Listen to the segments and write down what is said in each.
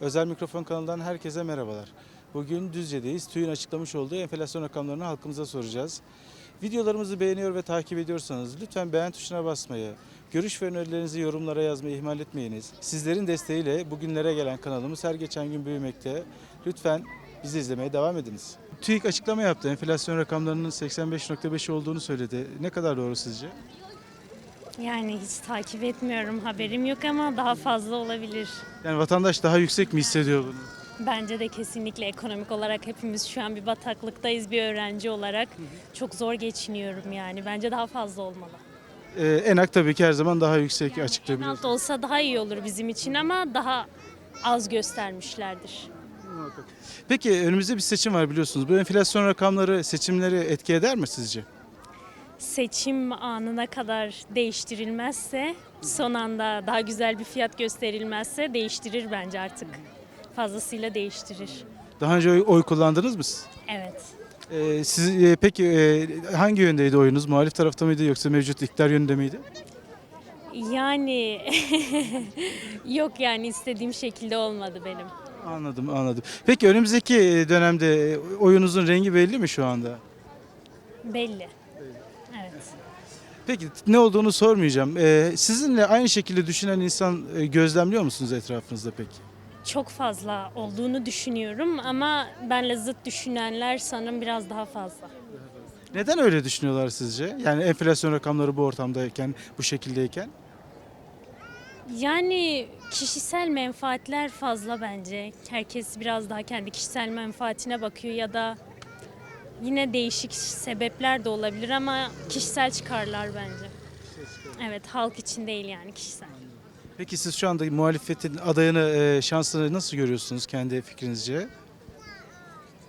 Özel Mikrofon kanalından herkese merhabalar. Bugün Düzce'deyiz. TÜİ'nin açıklamış olduğu enflasyon rakamlarını halkımıza soracağız. Videolarımızı beğeniyor ve takip ediyorsanız lütfen beğen tuşuna basmayı, görüş ve önerilerinizi yorumlara yazmayı ihmal etmeyiniz. Sizlerin desteğiyle bugünlere gelen kanalımız her geçen gün büyümekte. Lütfen bizi izlemeye devam ediniz. TÜİK açıklama yaptı. Enflasyon rakamlarının 85.5 olduğunu söyledi. Ne kadar doğru sizce? Yani hiç takip etmiyorum, haberim yok ama daha fazla olabilir. Yani vatandaş daha yüksek mi hissediyor bunu? Bence de kesinlikle ekonomik olarak hepimiz şu an bir bataklıktayız bir öğrenci olarak. Çok zor geçiniyorum yani. Bence daha fazla olmalı. Ee, enak tabii ki her zaman daha yüksek En açıklayabiliyoruz. alt olsa daha iyi olur bizim için ama daha az göstermişlerdir. Peki önümüzde bir seçim var biliyorsunuz. Bu enflasyon rakamları seçimleri etki eder mi sizce? Seçim anına kadar değiştirilmezse, son anda daha güzel bir fiyat gösterilmezse değiştirir bence artık. Fazlasıyla değiştirir. Daha önce oy, oy kullandınız mı siz? Evet. Ee, siz e, peki e, hangi yöndeydi oyunuz? Muhalif tarafta mıydı yoksa mevcut iktidar yönünde miydi? Yani yok yani istediğim şekilde olmadı benim. Anladım, anladım. Peki önümüzdeki e, dönemde oyunuzun rengi belli mi şu anda? Belli. Peki ne olduğunu sormayacağım. Ee, sizinle aynı şekilde düşünen insan e, gözlemliyor musunuz etrafınızda peki? Çok fazla olduğunu düşünüyorum ama benle zıt düşünenler sanırım biraz daha fazla. Neden öyle düşünüyorlar sizce? Yani enflasyon rakamları bu ortamdayken, bu şekildeyken? Yani kişisel menfaatler fazla bence. Herkes biraz daha kendi kişisel menfaatine bakıyor ya da yine değişik sebepler de olabilir ama kişisel çıkarlar bence. Evet halk için değil yani kişisel. Peki siz şu anda muhalefetin adayını, e, şansını nasıl görüyorsunuz kendi fikrinizce?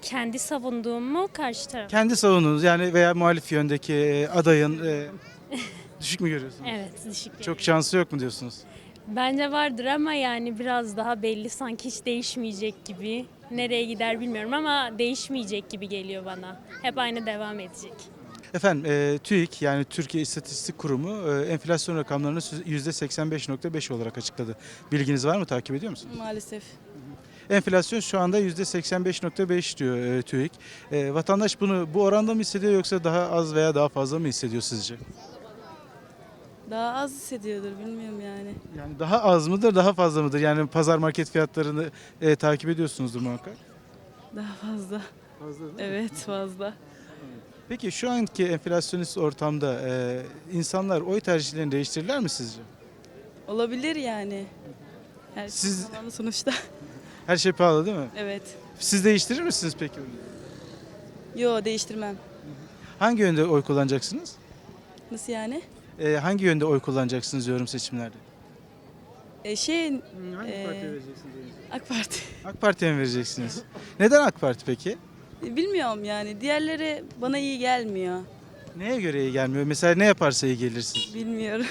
Kendi savunduğum mu karşı taraf? Kendi savunduğunuz yani veya muhalif yöndeki e, adayın e, düşük mü görüyorsunuz? Evet düşük. Çok şansı yok mu diyorsunuz? Bence vardır ama yani biraz daha belli sanki hiç değişmeyecek gibi. Nereye gider bilmiyorum ama değişmeyecek gibi geliyor bana. Hep aynı devam edecek. Efendim e, TÜİK yani Türkiye İstatistik Kurumu e, enflasyon rakamlarını %85.5 olarak açıkladı. Bilginiz var mı? Takip ediyor musunuz? Maalesef. Enflasyon şu anda %85.5 diyor e, TÜİK. E, vatandaş bunu bu oranda mı hissediyor yoksa daha az veya daha fazla mı hissediyor sizce? Daha az hissediyordur bilmiyorum yani. Yani daha az mıdır, daha fazla mıdır? Yani pazar market fiyatlarını e, takip ediyorsunuzdur muhakkak. Daha fazla. Fazla Evet fazla. Peki şu anki enflasyonist ortamda e, insanlar oy tercihlerini değiştirirler mi sizce? Olabilir yani. Her şey Siz- zamanı sonuçta. Her şey pahalı değil mi? evet. Siz değiştirir misiniz peki? Yo değiştirmem. Hangi yönde oy kullanacaksınız? Nasıl yani? E, hangi yönde oy kullanacaksınız diyorum seçimlerde? E şey Hangi Ee, partiye vereceksiniz? AK Parti. AK Parti'ye mi vereceksiniz? Neden AK Parti peki? E, Bilmiyorum yani. Diğerleri bana iyi gelmiyor. Neye göre iyi gelmiyor? Mesela ne yaparsa iyi gelirsiniz? Bilmiyorum.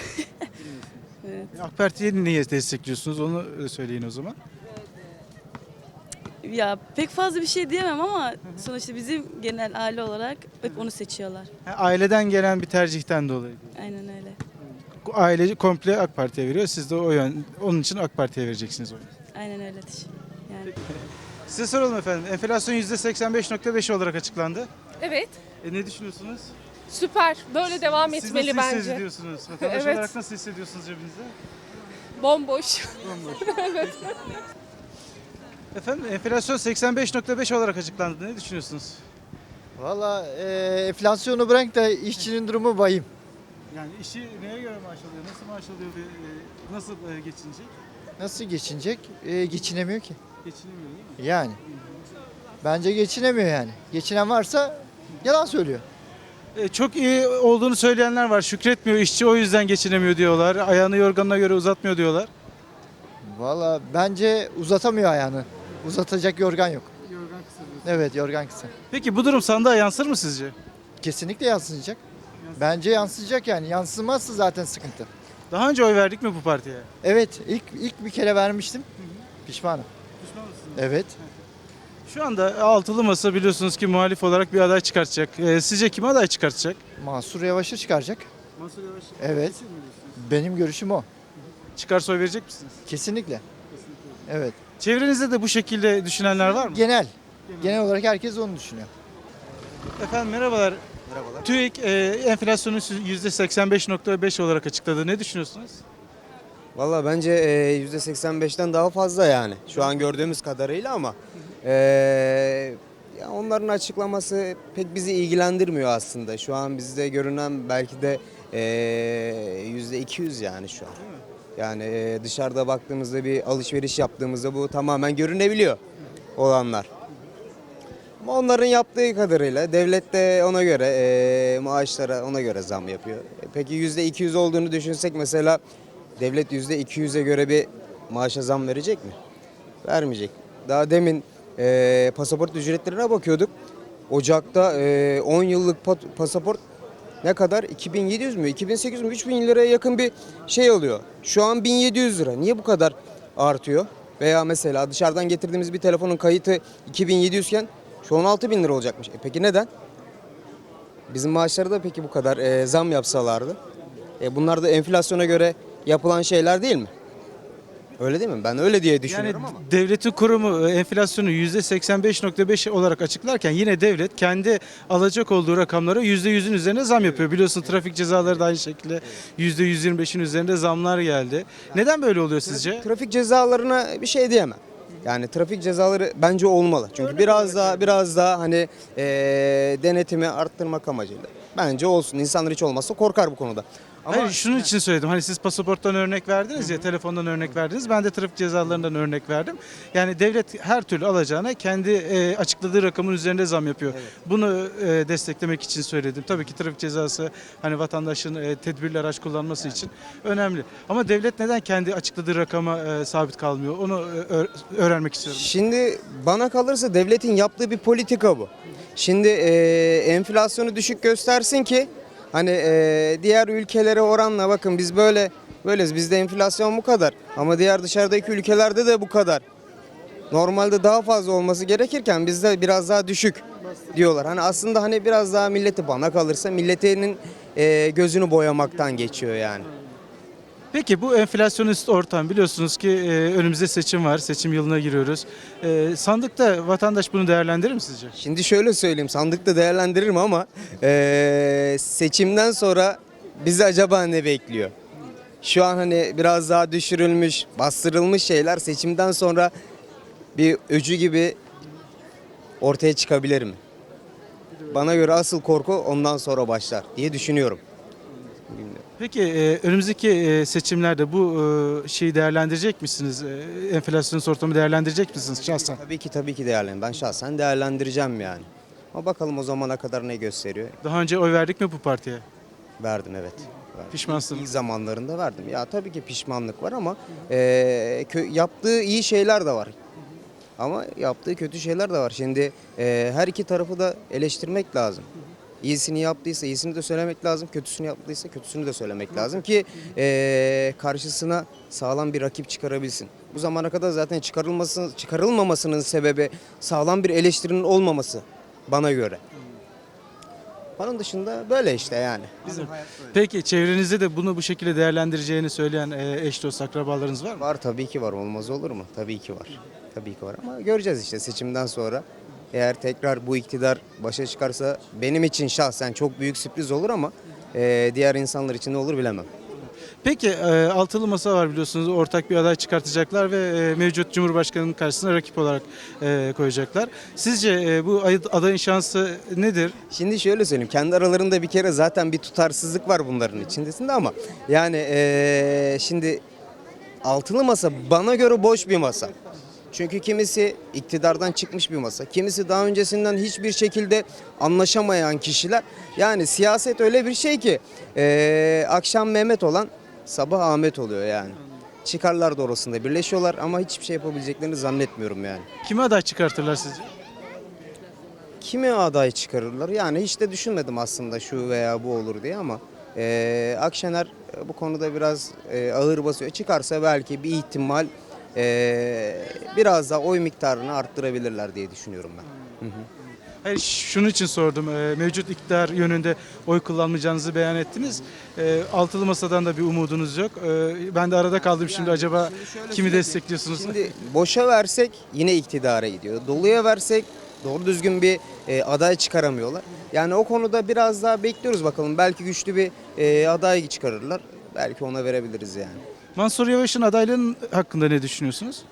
evet. AK Parti'ye niye destekliyorsunuz? Onu e, söyleyin o zaman. Ya pek fazla bir şey diyemem ama sonuçta bizim genel aile olarak hep onu seçiyorlar. Ha, aileden gelen bir tercihten dolayı. Aynen öyle. Aile komple AK Parti'ye veriyor. Siz de o yön, onun için AK Parti'ye vereceksiniz oyu. Aynen öyledir. Yani. Size soralım efendim. Enflasyon %85.5 olarak açıklandı. Evet. E, ne düşünüyorsunuz? Süper. Böyle devam Siz etmeli nasıl bence. hissediyorsunuz? Vatandaş Evet. olarak nasıl hissediyorsunuz cebinizde? Bomboş. Efendim enflasyon 85.5 olarak açıklandı. Ne düşünüyorsunuz? Valla e, enflasyonu bırak da işçinin durumu vahim. Yani işi neye göre maaş alıyor? Nasıl maaş alıyor ve e, nasıl e, geçinecek? Nasıl geçinecek? E, geçinemiyor ki. Geçinemiyor değil mi? Yani. Bence geçinemiyor yani. Geçinen varsa yalan söylüyor. E, çok iyi olduğunu söyleyenler var. Şükretmiyor işçi o yüzden geçinemiyor diyorlar. Ayağını yorganına göre uzatmıyor diyorlar. Valla bence uzatamıyor ayağını. Uzatacak yorgan yok. Yorgan kısa Evet yorgan kısa. Peki bu durum sandığa yansır mı sizce? Kesinlikle yansıyacak. Bence yansıyacak yani. Yansımazsa zaten sıkıntı. Daha önce oy verdik mi bu partiye? Evet ilk ilk bir kere vermiştim. Pişmanım. Pişman mısınız? Evet. Şu anda altılı masa biliyorsunuz ki muhalif olarak bir aday çıkartacak. E, sizce kim aday çıkartacak? Mansur Yavaş'ı çıkaracak. Mansur Yavaş. Evet. Benim görüşüm o. Çıkarsa oy verecek misiniz? Kesinlikle. Evet. Çevrenizde de bu şekilde düşünenler var mı? Genel. Genel olarak herkes onu düşünüyor. Efendim merhabalar. Merhabalar. TÜİK e, enflasyonu %85.5 olarak açıkladı. Ne düşünüyorsunuz? Valla bence e, %85'ten daha fazla yani. Şu an gördüğümüz kadarıyla ama e, ya onların açıklaması pek bizi ilgilendirmiyor aslında. Şu an bizde görünen belki de e, %200 yani şu an. Yani e, dışarıda baktığımızda bir alışveriş yaptığımızda bu tamamen görünebiliyor olanlar. Ama onların yaptığı kadarıyla devlet de ona göre e, maaşlara ona göre zam yapıyor. E, Peki %200 olduğunu düşünsek mesela devlet %200'e göre bir maaşa zam verecek mi? Vermeyecek. Daha demin e, pasaport ücretlerine bakıyorduk. Ocak'ta e, 10 yıllık pasaport ne kadar? 2700 mü? 2800 mü? 3000 liraya yakın bir şey oluyor. Şu an 1700 lira. Niye bu kadar artıyor? Veya mesela dışarıdan getirdiğimiz bir telefonun kayıtı 2700 iken şu an 6000 lira olacakmış. E peki neden? Bizim maaşları da peki bu kadar e, zam yapsalardı. E bunlar da enflasyona göre yapılan şeyler değil mi? Öyle değil mi? Ben öyle diye Yani düşünüyorum ama. devletin kurumu e, enflasyonu %85.5 olarak açıklarken yine devlet kendi alacak olduğu rakamlara %100'ün üzerine zam yapıyor. Biliyorsun trafik cezaları da aynı şekilde %125'in üzerinde zamlar geldi. Neden böyle oluyor sizce? Trafik cezalarına bir şey diyemem. Yani trafik cezaları bence olmalı. Çünkü biraz daha biraz daha hani e, denetimi arttırmak amacıyla. Bence olsun. İnsanlar hiç olmazsa korkar bu konuda. Ama Hayır şunun için söyledim. Hani siz pasaporttan örnek verdiniz ya, telefondan örnek verdiniz. Ben de trafik cezalarından örnek verdim. Yani devlet her türlü alacağına kendi e, açıkladığı rakamın üzerinde zam yapıyor. Bunu e, desteklemek için söyledim. Tabii ki trafik cezası hani vatandaşın e, tedbirli araç kullanması için önemli. Ama devlet neden kendi açıkladığı rakama e, sabit kalmıyor? Onu e, ö- öğrenmek istiyorum. Şimdi bana kalırsa devletin yaptığı bir politika bu. Şimdi e, enflasyonu düşük göstersin ki hani e, diğer ülkelere oranla bakın biz böyle böyleyiz. Bizde enflasyon bu kadar. Ama diğer dışarıdaki ülkelerde de bu kadar. Normalde daha fazla olması gerekirken bizde biraz daha düşük diyorlar. Hani aslında hani biraz daha milleti bana kalırsa milletinin e, gözünü boyamaktan geçiyor yani. Peki bu enflasyonist ortam biliyorsunuz ki e, önümüzde seçim var. Seçim yılına giriyoruz. E, sandıkta vatandaş bunu değerlendirir mi sizce? Şimdi şöyle söyleyeyim sandıkta değerlendiririm ama eee, seçimden sonra bizi acaba ne bekliyor? Şu an hani biraz daha düşürülmüş, bastırılmış şeyler seçimden sonra bir öcü gibi ortaya çıkabilir mi? Bana göre asıl korku ondan sonra başlar diye düşünüyorum. Bilmiyorum. Peki e, önümüzdeki e, seçimlerde bu e, şeyi değerlendirecek misiniz? E, enflasyon ortamı değerlendirecek misiniz şahsen? Tabii ki tabii ki değerlendirim. Ben şahsen değerlendireceğim yani. Ama bakalım o zamana kadar ne gösteriyor. Daha önce oy verdik mi bu partiye? Verdim evet. Verdim. Pişmansınız. İlk zamanlarında verdim. Ya tabii ki pişmanlık var ama kö- yaptığı iyi şeyler de var. Ama yaptığı kötü şeyler de var. Şimdi eee, her iki tarafı da eleştirmek lazım. İyisini yaptıysa iyisini de söylemek lazım. Kötüsünü yaptıysa kötüsünü de söylemek lazım ki eee, karşısına sağlam bir rakip çıkarabilsin. Bu zamana kadar zaten çıkarılması, çıkarılmamasının sebebi sağlam bir eleştirinin olmaması bana göre. Onun dışında böyle işte yani. Bizim. Peki çevrenizde de bunu bu şekilde değerlendireceğini söyleyen e, eş dost akrabalarınız var mı? Var tabii ki var olmaz olur mu? Tabii ki var. Tabii ki var ama göreceğiz işte seçimden sonra. Eğer tekrar bu iktidar başa çıkarsa benim için şahsen çok büyük sürpriz olur ama eee, diğer insanlar için ne olur bilemem. Peki e, altılı masa var biliyorsunuz ortak bir aday çıkartacaklar ve e, mevcut Cumhurbaşkanı'nın karşısına rakip olarak e, koyacaklar. Sizce e, bu ay- adayın şansı nedir? Şimdi şöyle söyleyeyim kendi aralarında bir kere zaten bir tutarsızlık var bunların içindesinde ama yani eee, şimdi altılı masa bana göre boş bir masa. Çünkü kimisi iktidardan çıkmış bir masa, kimisi daha öncesinden hiçbir şekilde anlaşamayan kişiler. Yani siyaset öyle bir şey ki eee, akşam Mehmet olan sabah Ahmet oluyor yani. Çıkarlar doğrusunda birleşiyorlar ama hiçbir şey yapabileceklerini zannetmiyorum yani. Kime aday çıkartırlar sizce? Kimi aday çıkarırlar? Yani hiç de düşünmedim aslında şu veya bu olur diye ama eee Akşener e, bu konuda biraz e, ağır basıyor. Çıkarsa belki bir ihtimal e, biraz daha oy miktarını arttırabilirler diye düşünüyorum ben. Hı hı. Hayır şunun için sordum. Ee, mevcut iktidar yönünde oy kullanmayacağınızı beyan ettiniz. Ee, altılı masadan da bir umudunuz yok. Ee, ben de arada kaldım şimdi acaba kimi destekliyorsunuz? Şimdi boşa versek yine iktidara gidiyor. Doluya versek doğru düzgün bir e, aday çıkaramıyorlar. Yani o konuda biraz daha bekliyoruz bakalım. Belki güçlü bir e, aday çıkarırlar. Belki ona verebiliriz yani. Mansur Yavaş'ın adaylığının hakkında ne düşünüyorsunuz?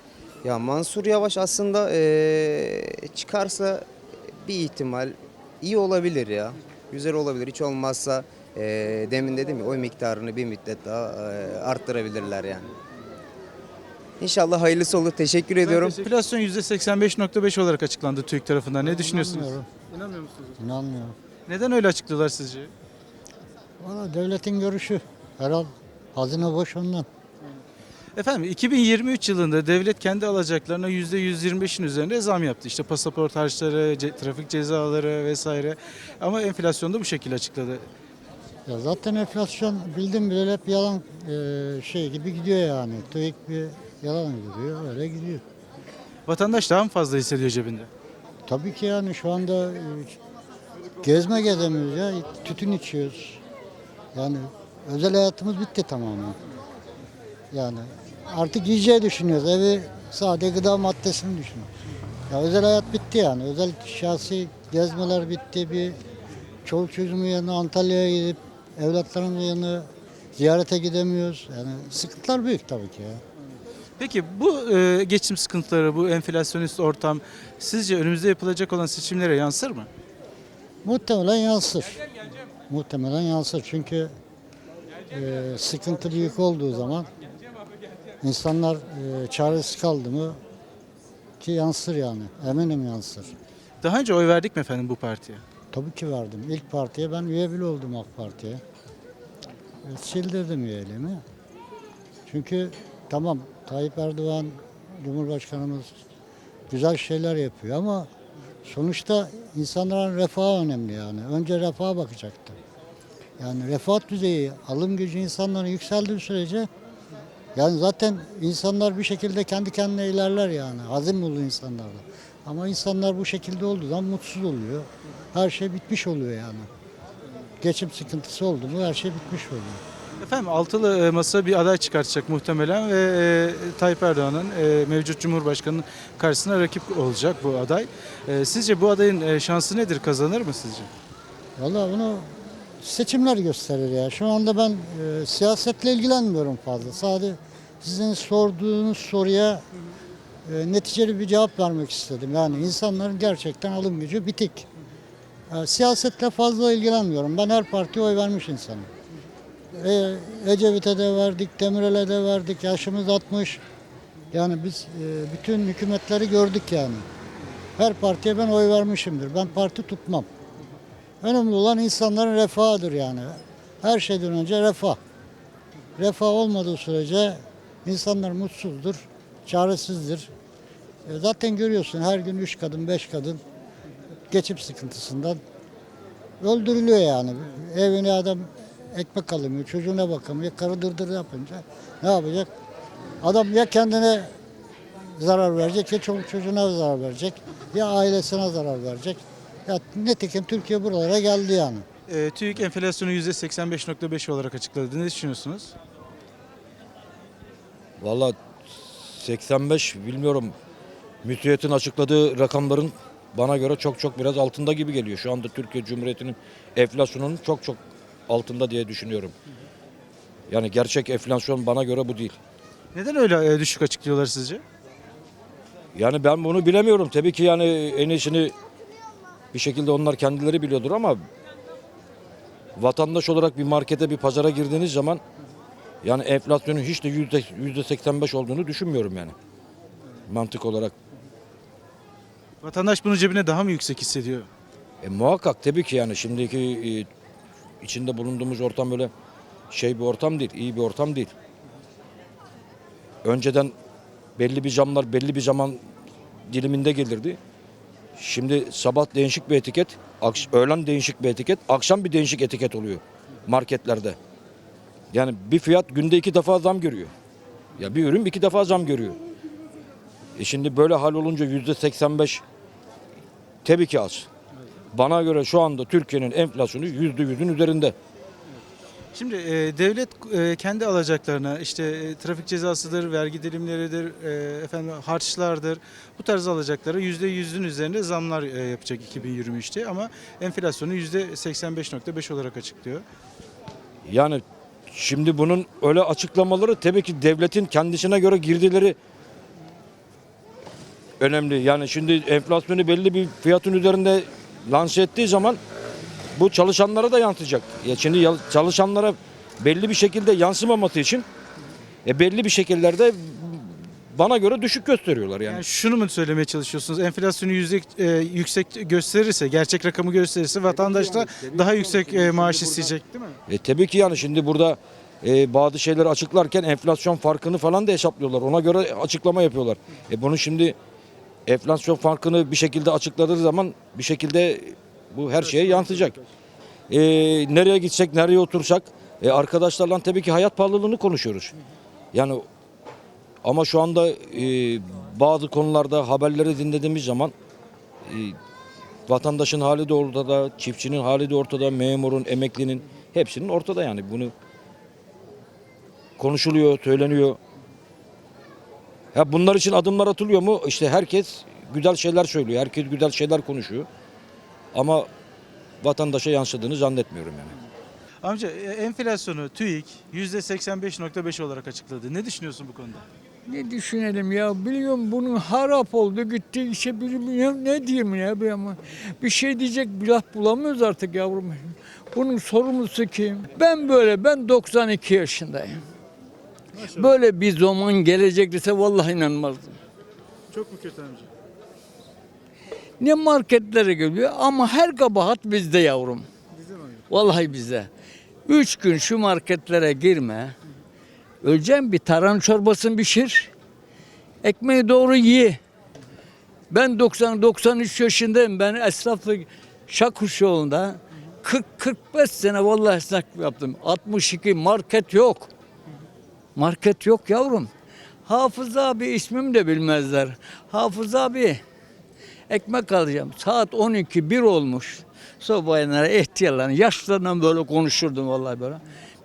Ya Mansur Yavaş aslında e, çıkarsa bir ihtimal iyi olabilir ya. Güzel olabilir. Hiç olmazsa e, demin dedim ya oy miktarını bir müddet daha e, arttırabilirler yani. İnşallah hayırlısı olur. Teşekkür ediyorum. Enflasyon %85.5 olarak açıklandı TÜİK tarafından. Ne düşünüyorsunuz? İnanmıyorum. İnanmıyor musunuz? İnanmıyorum. Neden öyle açıklıyorlar sizce? Valla devletin görüşü. Herhal hazine boş ondan. Efendim 2023 yılında devlet kendi alacaklarına %125'in üzerinde zam yaptı. İşte pasaport harçları, ce- trafik cezaları vesaire. Ama enflasyon da bu şekilde açıkladı. Ya zaten enflasyon bildim bile hep yalan e, şey gibi gidiyor yani. TÜİK bir yalan gidiyor. Öyle gidiyor. Vatandaş daha mı fazla hissediyor cebinde? Tabii ki yani şu anda e, gezme gezemiyoruz ya. Tütün içiyoruz. Yani özel hayatımız bitti tamamen. Yani artık yiyeceği düşünüyoruz. Evi sade gıda maddesini düşünüyoruz. Ya özel hayat bitti yani. Özel şahsi gezmeler bitti. Bir çoluk çocuğumun yanına Antalya'ya gidip evlatlarımın yanına ziyarete gidemiyoruz. Yani sıkıntılar büyük tabii ki ya. Peki bu e, geçim sıkıntıları, bu enflasyonist ortam sizce önümüzde yapılacak olan seçimlere yansır mı? Muhtemelen yansır. Muhtemelen yansır çünkü e, sıkıntı büyük olduğu zaman insanlar e, çaresiz kaldı mı ki yansır yani. Eminim yansır. Daha önce oy verdik mi efendim bu partiye? Tabii ki verdim. İlk partiye ben üye bile oldum AK Parti'ye. E, sildirdim üyeliğimi. Çünkü tamam Tayyip Erdoğan Cumhurbaşkanımız güzel şeyler yapıyor ama sonuçta insanların refahı önemli yani. Önce refaha bakacaktı. Yani refah düzeyi, alım gücü insanların yükseldiği sürece yani zaten insanlar bir şekilde kendi kendine ilerler yani. Azim olur insanlarda. Ama insanlar bu şekilde olduğu zaman mutsuz oluyor. Her şey bitmiş oluyor yani. Geçim sıkıntısı oldu mu her şey bitmiş oluyor. Efendim altılı e, masa bir aday çıkartacak muhtemelen ve e, Tayyip Erdoğan'ın e, mevcut Cumhurbaşkanı'nın karşısına rakip olacak bu aday. E, sizce bu adayın e, şansı nedir? Kazanır mı sizce? Valla bunu seçimler gösterir ya. Şu anda ben e, siyasetle ilgilenmiyorum fazla. Sadece sizin sorduğunuz soruya e, neticeli bir cevap vermek istedim. Yani insanların gerçekten alım gücü bitik. E, siyasetle fazla ilgilenmiyorum. Ben her partiye oy vermiş insanım. E, Ecevit'e de verdik, Demirel'e de verdik. Yaşımız 60. Yani biz e, bütün hükümetleri gördük yani. Her partiye ben oy vermişimdir. Ben parti tutmam. Önemli olan insanların refahıdır yani. Her şeyden önce refah. Refah olmadığı sürece insanlar mutsuzdur, çaresizdir. E, zaten görüyorsun her gün üç kadın, beş kadın geçim sıkıntısından öldürülüyor yani. Evine adam ekmek alamıyor, çocuğuna bakamıyor, karı dırdır yapınca ne yapacak? Adam ya kendine zarar verecek ya çoluk çocuğuna zarar verecek ya ailesine zarar verecek. Ya nitekim Türkiye buralara geldi yani. E, TÜİK enflasyonu %85.5 olarak açıkladı. Ne düşünüyorsunuz? Valla 85 bilmiyorum. MÜTİYET'in açıkladığı rakamların bana göre çok çok biraz altında gibi geliyor. Şu anda Türkiye Cumhuriyeti'nin enflasyonunun çok çok altında diye düşünüyorum. Yani gerçek enflasyon bana göre bu değil. Neden öyle e, düşük açıklıyorlar sizce? Yani ben bunu bilemiyorum. Tabii ki yani en iyisini bir şekilde onlar kendileri biliyordur ama vatandaş olarak bir markete bir pazara girdiğiniz zaman yani enflasyonun hiç de yüzde, yüzde 85 olduğunu düşünmüyorum yani. Mantık olarak. Vatandaş bunu cebine daha mı yüksek hissediyor? E, muhakkak tabii ki yani şimdiki e, içinde bulunduğumuz ortam böyle şey bir ortam değil, iyi bir ortam değil. Önceden belli bir camlar belli bir zaman diliminde gelirdi. Şimdi sabah değişik bir etiket, öğlen değişik bir etiket, akşam bir değişik etiket oluyor marketlerde. Yani bir fiyat günde iki defa zam görüyor. Ya bir ürün iki defa zam görüyor. E şimdi böyle hal olunca yüzde 85 tabii ki az. Bana göre şu anda Türkiye'nin enflasyonu yüzde yüzün üzerinde. Şimdi e, devlet e, kendi alacaklarına işte e, trafik cezasıdır, vergi dilimleridir, e, efendim harçlardır. Bu tarz alacaklara %100'ün üzerinde zamlar e, yapacak 2023'te ama enflasyonu %85.5 olarak açıklıyor. Yani şimdi bunun öyle açıklamaları tabii ki devletin kendisine göre girdileri önemli. Yani şimdi enflasyonu belli bir fiyatın üzerinde lanse ettiği zaman bu çalışanlara da yansıyacak. Ya şimdi çalışanlara belli bir şekilde yansımaması için e belli bir şekillerde bana göre düşük gösteriyorlar yani. Yani şunu mu söylemeye çalışıyorsunuz? Enflasyonu yüzde, e, yüksek gösterirse, gerçek rakamı gösterirse vatandaş da daha yüksek e, maaş isteyecek değil mi? E, tabii ki yani şimdi burada e, bazı şeyleri açıklarken enflasyon farkını falan da hesaplıyorlar. Ona göre açıklama yapıyorlar. E bunu şimdi enflasyon farkını bir şekilde açıkladığı zaman bir şekilde bu her şeye yansıyacak. E, nereye gitsek, nereye otursak e, arkadaşlarla tabii ki hayat pahalılığını konuşuyoruz. Yani ama şu anda e, bazı konularda haberleri dinlediğimiz zaman e, vatandaşın hali de ortada, çiftçinin hali de ortada, memurun, emeklinin hepsinin ortada yani bunu konuşuluyor, söyleniyor. Ha bunlar için adımlar atılıyor mu? İşte herkes güzel şeyler söylüyor, herkes güzel şeyler konuşuyor. Ama vatandaşa yansıdığını zannetmiyorum yani. Amca e, enflasyonu TÜİK %85.5 olarak açıkladı. Ne düşünüyorsun bu konuda? Ne düşünelim ya biliyorum bunun harap oldu gitti işe bilmiyorum ne diyeyim ya bir ama bir şey diyecek bir laf bulamıyoruz artık yavrum. Bunun sorumlusu kim? Ben böyle ben 92 yaşındayım. Böyle bir zaman gelecek dese vallahi inanmazdım. Çok mu kötü amca? Ne marketlere geliyor ama her kabahat bizde yavrum. Vallahi bizde. Üç gün şu marketlere girme. Öleceğim bir taran çorbasını pişir. Ekmeği doğru ye. Ben 90-93 yaşındayım. Ben esnaflık Şakuşoğlu'nda 40-45 sene vallahi esnaf yaptım. 62 market yok. Market yok yavrum. Hafız abi ismimi de bilmezler. Hafız abi ekmek alacağım. Saat 12 bir olmuş. Sobaylara ihtiyarların yaşlarından böyle konuşurdum vallahi böyle.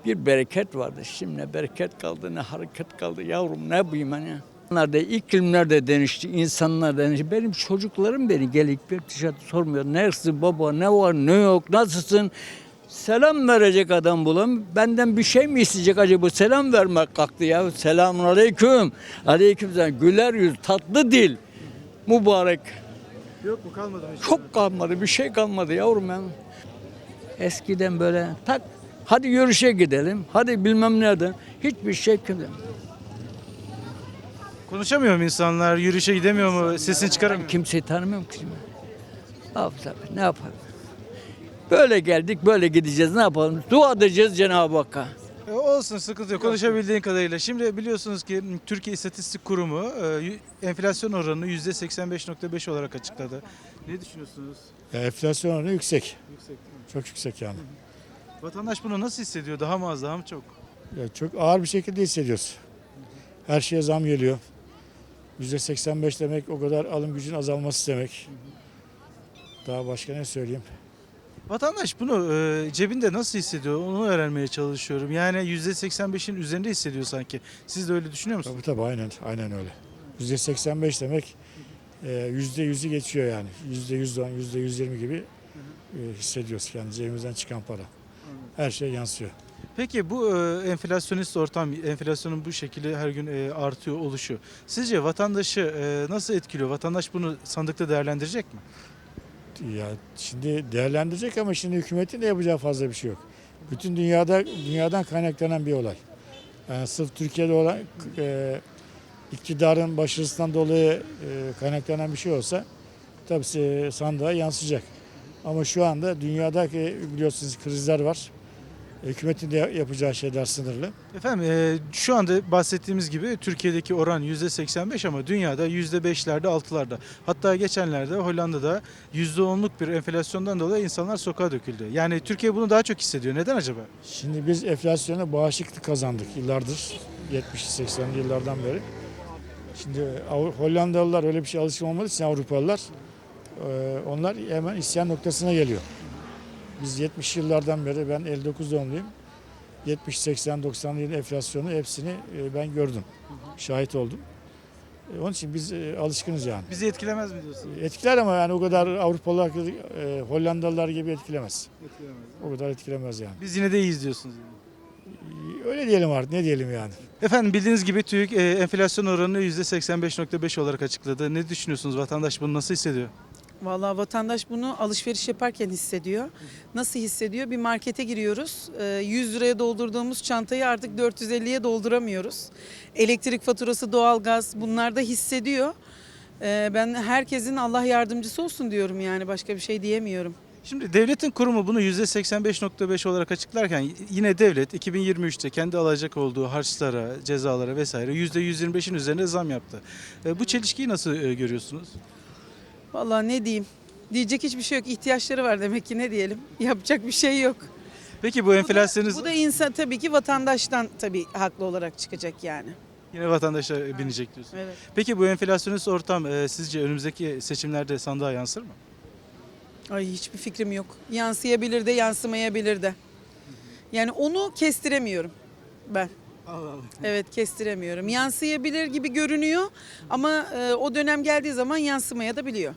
Bir bereket vardı. Şimdi ne bereket kaldı ne hareket kaldı. Yavrum ne yapayım ben ya. İnsanlar da iklimler de değişti, insanlar değişti. Benim çocuklarım beni gelip bir dışarı sormuyor. Neresin baba, ne var, ne yok, nasılsın? Selam verecek adam bulam. Benden bir şey mi isteyecek acaba? Selam vermek kalktı ya. Selamun aleyküm. Aleyküm selam. Güler yüz, tatlı dil. Mübarek. Yok mu kalmadı mı? Çok kalmadı, bir şey kalmadı yavrum ben. Eskiden böyle tak, hadi yürüyüşe gidelim, hadi bilmem nereden. Hiçbir şey kimse. Konuşamıyor mu insanlar? Yürüyüşe gidemiyor mu? Sesini çıkaramıyor. Kimseyi tanımıyorum ki. Ne yapalım, ne yapalım? Böyle geldik, böyle gideceğiz. Ne yapalım? Dua edeceğiz Cenab-ı Hakk'a. E, Olsun sıkıntı yok. Konuşabildiğin kadarıyla. Şimdi biliyorsunuz ki Türkiye İstatistik Kurumu e, y- enflasyon oranını %85.5 olarak açıkladı. Ne düşünüyorsunuz? Ya enflasyon oranı yüksek. Yüksek değil mi? Çok yüksek yani. Vatandaş bunu nasıl hissediyor? Daha mı az daha mı çok? Ya çok ağır bir şekilde hissediyoruz. Her şeye zam geliyor. %85 demek o kadar alım gücün azalması demek. Daha başka ne söyleyeyim? Vatandaş bunu e, cebinde nasıl hissediyor? Onu öğrenmeye çalışıyorum. Yani %85'in üzerinde hissediyor sanki. Siz de öyle düşünüyor musunuz? Tabii tabii aynen, aynen öyle. %85 demek e, %100'ü geçiyor yani. %110, %120 gibi e, hissediyoruz yani cebimizden çıkan para. Her şey yansıyor. Peki bu e, enflasyonist ortam, enflasyonun bu şekilde her gün e, artıyor oluşu. Sizce vatandaşı e, nasıl etkiliyor? Vatandaş bunu sandıkta değerlendirecek mi? Ya şimdi değerlendirecek ama şimdi hükümetin de yapacağı fazla bir şey yok. Bütün dünyada dünyadan kaynaklanan bir olay. Yani sırf Türkiye'de olan e, iktidarın başarısından dolayı e, kaynaklanan bir şey olsa tabii e, sandığa yansıyacak. Ama şu anda dünyadaki biliyorsunuz krizler var. Hükümetin de yapacağı şeyler sınırlı. Efendim e, şu anda bahsettiğimiz gibi Türkiye'deki oran %85 ama dünyada %5'lerde 6'larda. Hatta geçenlerde Hollanda'da %10'luk bir enflasyondan dolayı insanlar sokağa döküldü. Yani Türkiye bunu daha çok hissediyor. Neden acaba? Şimdi biz enflasyona bağışıklık kazandık yıllardır. 70'li 80'li yıllardan beri. Şimdi Hollandalılar öyle bir şey alışkın olmadığı için Avrupalılar e, onlar hemen isyan noktasına geliyor. Biz 70 yıllardan beri ben 59 doğumluyum. 70, 80, 90 yıl enflasyonu hepsini e, ben gördüm. Şahit oldum. E, Onun için biz e, alışkınız yani. Bizi etkilemez mi diyorsunuz? Etkiler ama yani o kadar Avrupalılar, Hollandalılar gibi etkilemez. Etkilemez. O kadar etkilemez yani. Biz yine de iyiyiz diyorsunuz. yani. Öyle diyelim artık ne diyelim yani. Efendim bildiğiniz gibi TÜİK enflasyon oranını %85.5 olarak açıkladı. Ne düşünüyorsunuz? Vatandaş bunu nasıl hissediyor? Vallahi vatandaş bunu alışveriş yaparken hissediyor. Nasıl hissediyor? Bir markete giriyoruz. Ee, 100 liraya doldurduğumuz çantayı artık 450'ye dolduramıyoruz. Elektrik faturası, doğalgaz bunlar da hissediyor. Ee, Ben herkesin Allah yardımcısı olsun diyorum yani başka bir şey diyemiyorum. Şimdi devletin kurumu bunu %85.5 olarak açıklarken yine devlet 2023'te kendi alacak olduğu harçlara, cezalara vesaire %125'in üzerine zam yaptı. E, Bu çelişkiyi nasıl e, görüyorsunuz? Vallahi ne diyeyim? Diyecek hiçbir şey yok. İhtiyaçları var demek ki ne diyelim? Yapacak bir şey yok. Peki bu enflasyonuz Bu da insan tabii ki vatandaştan tabii haklı olarak çıkacak yani. yine vatandaşa binecek diyorsun. Evet. Peki bu enflasyonist ortam e, sizce önümüzdeki seçimlerde sandığa yansır mı? Ay hiçbir fikrim yok. Yansıyabilir de yansımayabilir de. Yani onu kestiremiyorum ben. Allah Allah. Evet kestiremiyorum. Yansıyabilir gibi görünüyor ama e, o dönem geldiği zaman yansımaya da biliyor.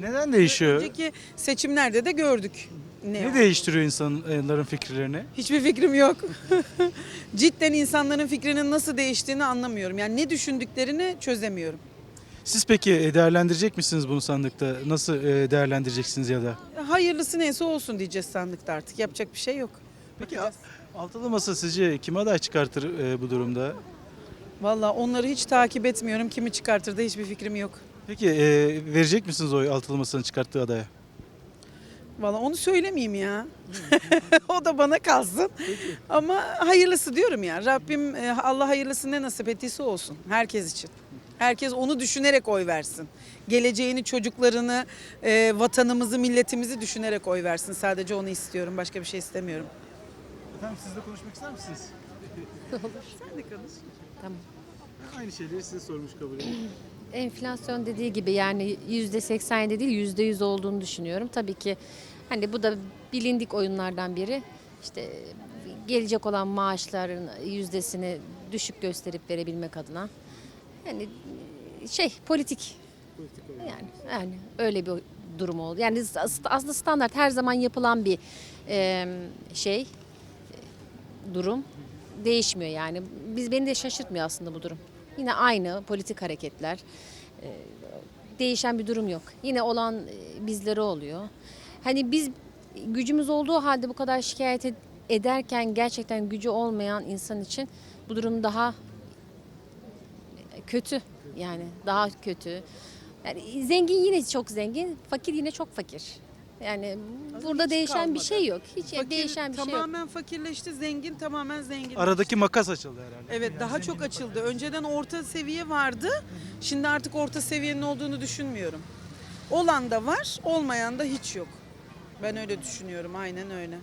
Neden değişiyor? Önceki seçimlerde de gördük. Ne, Ne değiştiriyor insanların fikirlerini? Hiçbir fikrim yok. Cidden insanların fikrinin nasıl değiştiğini anlamıyorum. Yani ne düşündüklerini çözemiyorum. Siz peki e, değerlendirecek misiniz bunu sandıkta? Nasıl e, değerlendireceksiniz ya da? Hayırlısı neyse olsun diyeceğiz sandıkta artık. Yapacak bir şey yok. Peki altılı masa sizce kim aday çıkartır e, bu durumda? Vallahi onları hiç takip etmiyorum. Kimi çıkartır da hiçbir fikrim yok. Peki e, verecek misiniz oy altılı masanın çıkarttığı adaya? Vallahi onu söylemeyeyim ya. o da bana kalsın. Ama hayırlısı diyorum ya. Rabbim e, Allah hayırlısı ne nasip ettiyse olsun. Herkes için. Herkes onu düşünerek oy versin. Geleceğini, çocuklarını, e, vatanımızı, milletimizi düşünerek oy versin. Sadece onu istiyorum. Başka bir şey istemiyorum. Efendim siz de konuşmak ister misiniz? Sen de konuş. Tamam. Aynı şeyleri size sormuş kabul edin. Enflasyon dediği gibi yani yüzde 87 değil yüzde yüz olduğunu düşünüyorum. Tabii ki hani bu da bilindik oyunlardan biri. İşte gelecek olan maaşların yüzdesini düşük gösterip verebilmek adına. Yani şey politik. Yani yani öyle bir durum oldu. Yani aslında standart her zaman yapılan bir e, şey durum değişmiyor yani. Biz beni de şaşırtmıyor aslında bu durum. Yine aynı politik hareketler. e, Değişen bir durum yok. Yine olan e, bizlere oluyor. Hani biz gücümüz olduğu halde bu kadar şikayet ed- ederken gerçekten gücü olmayan insan için bu durum daha kötü. Yani daha kötü. Yani zengin yine çok zengin, fakir yine çok fakir. Yani burada hiç değişen bir kalmadı. şey yok. Hiç Fakir değişen bir şey yok. tamamen fakirleşti, zengin tamamen zengin. Aradaki makas açıldı herhalde. Evet daha çok açıldı. Önceden orta seviye vardı. Şimdi artık orta seviyenin olduğunu düşünmüyorum. Olan da var, olmayan da hiç yok. Ben öyle düşünüyorum, aynen öyle.